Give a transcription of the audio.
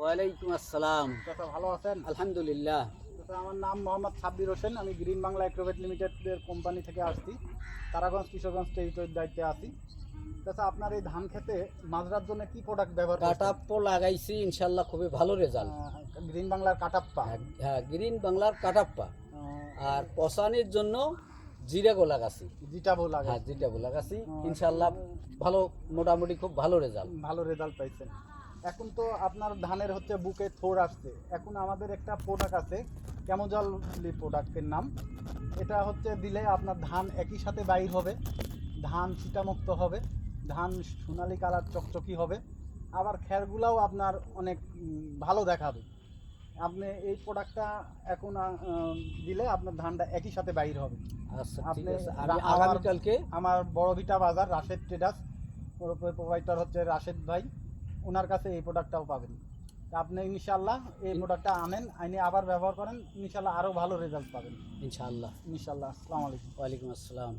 ওয়ালাইকুম আসসালাম। চাচা ভালো আছেন? আলহামদুলিল্লাহ। চাচা আমার নাম মোহাম্মদ সাব্বির হোসেন। আমি গ্রিন বাংলা এগ্রোভেট লিমিটেডের কোম্পানি থেকে আসছি। তারাগঞ্জ কিশোরগঞ্জ টেরিটরির দায়িত্বে আছি। চাচা আপনার এই ধান খেতে মাজরার জন্য কি প্রোডাক্ট ব্যবহার কাটাপ্পো লাগাইছি ইনশাল্লাহ খুবই ভালো রেজাল্ট গ্রিন বাংলার কাটাপ্পা? হ্যাঁ গ্রিন বাংলার কাটাপ্পা। আর পশানির জন্য জিরাগো লাগাছি। জিটাবো লাগে হ্যাঁ জিরাগো লাগাছি। ইনশাল্লাহ ভালো মোটামুটি খুব ভালো রেজাল্ট ভালো রেজাল্ট পাইছেন। এখন তো আপনার ধানের হচ্ছে বুকে থোর আসছে। এখন আমাদের একটা প্রোডাক্ট আছে ক্যামোজল প্রোডাক্টের নাম। এটা হচ্ছে দিলে আপনার ধান একই সাথে বাইর হবে ধান ছিটামুক্ত হবে ধান সোনালি কালার চকচকি হবে। আবার খ্যারগুলাও আপনার অনেক ভালো দেখাবে। আপনি এই প্রোডাক্টটা এখন দিলে আপনার ধানটা একই সাথে বাইর হবে। আচ্ছা আপনি আগামীকালকে আমার বড় ভিটা বাজার রাশেদ ট্রেডার্স প্রোভাইডার হচ্ছে রাশেদ ভাই। ওনার কাছে এই প্রোডাক্টটাও পাবেন। আপনি ইনশাল্লাহ এই প্রোডাক্টটা আনেন আইনি আবার ব্যবহার করেন ইনশাল্লাহ আরও ভালো রেজাল্ট পাবেন। ইনশাল্লাহ ইনশাল্লাহ আসসালামু আলাইকুম। ওয়ালাইকুম আসসালাম।